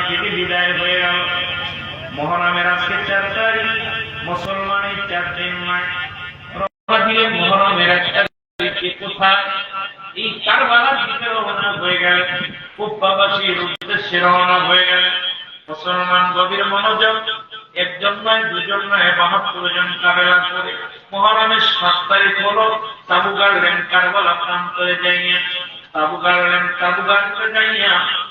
বিধি বিদায় হয়ে গেল। মহরমের আজকে চার তারিখ মুসলমানের চার দিন নয়। মহরমের একটা মহরমের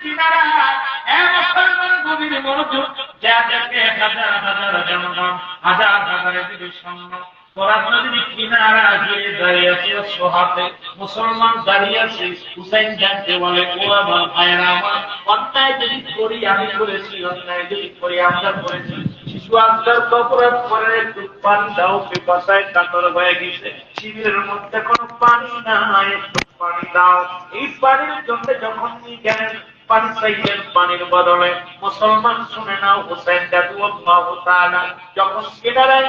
মুসলমান গভীর দাঁড়িয়ে আছে হুসাইন জানতে বলে আমার অন্যায় যদি করি, আমি করেছি, অন্যায় যদি করি আমরা করেছি শিবিরের মধ্যে কোনো পানি নাই পানি দাও। এই পানির জন্য যখন বদলে মুসলমান শুনে নাও হুসেন যখন কিনারায়